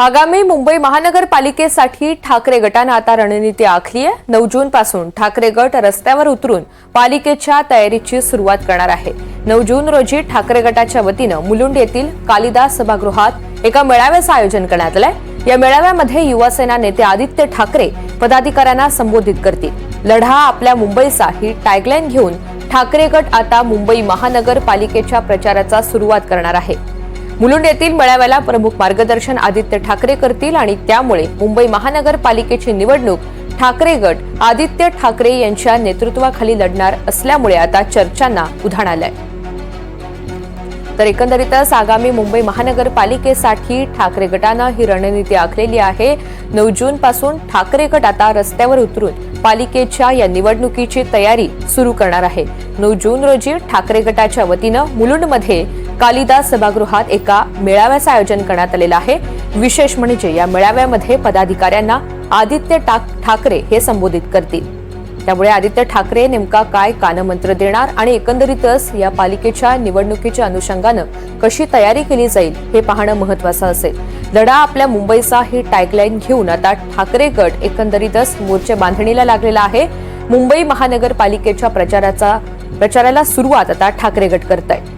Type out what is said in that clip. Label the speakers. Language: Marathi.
Speaker 1: आगामी मुंबई महानगरपालिकेसाठी ठाकरे गटानं आता रणनीती आखली आहे. नऊ जून पासून ठाकरे गट रस्त्यावर उतरून पालिकेच्या तयारीची सुरुवात करणार आहे. नऊ जून रोजी ठाकरे गटाच्या वतीनं मुलुंड येथील कालिदास सभागृहात एका मेळाव्याचं आयोजन करण्यात आलंय. या मेळाव्यामध्ये युवासेना नेते आदित्य ठाकरे पदाधिकाऱ्यांना संबोधित करतील. लढा आपल्या मुंबईचा ही टॅगलाईन घेऊन ठाकरे गट आता मुंबई महानगरपालिकेच्या प्रचाराचा सुरुवात करणार आहे. मुलुंड येथील मेळाव्याला प्रमुख मार्गदर्शन आदित्य ठाकरे करतील आणि त्यामुळे मुंबई महानगरपालिकेची निवडणूक ठाकरे गट आदित्य ठाकरे यांच्या नेतृत्वाखाली लढणार असल्यामुळे आता चर्चांना उधाण आलंय. तर एकंदरीतच आगामी मुंबई महानगरपालिकेसाठी ठाकरे गटानं ही रणनीती आखलेली आहे. नऊ जून पासून ठाकरे गट आता रस्त्यावर उतरून पालिकेच्या या निवडणुकीची तयारी सुरू करणार आहे. नऊ जून रोजी ठाकरे गटाच्या वतीनं मुलुंडमध्ये कालिदास सभागृहात एका मेळाव्याचं आयोजन करण्यात आलेलं आहे. विशेष म्हणजे या मेळाव्यामध्ये पदाधिकाऱ्यांना आदित्य टाक ठाकरे हे संबोधित करतील. त्यामुळे आदित्य ठाकरे नेमका काय कानमंत्र देणार आणि एकंदरीतच या पालिकेच्या निवडणुकीच्या अनुषंगानं कशी तयारी केली जाईल हे पाहणं महत्वाचं असेल. लढा आपल्या मुंबईचा ही टॅगलाईन घेऊन आता ठाकरे गट एकंदरीतच मोर्चे बांधणीला लागलेला आहे. मुंबई महानगरपालिकेच्या प्रचाराचा प्रचाराला सुरुवात आता ठाकरे गट करत आहे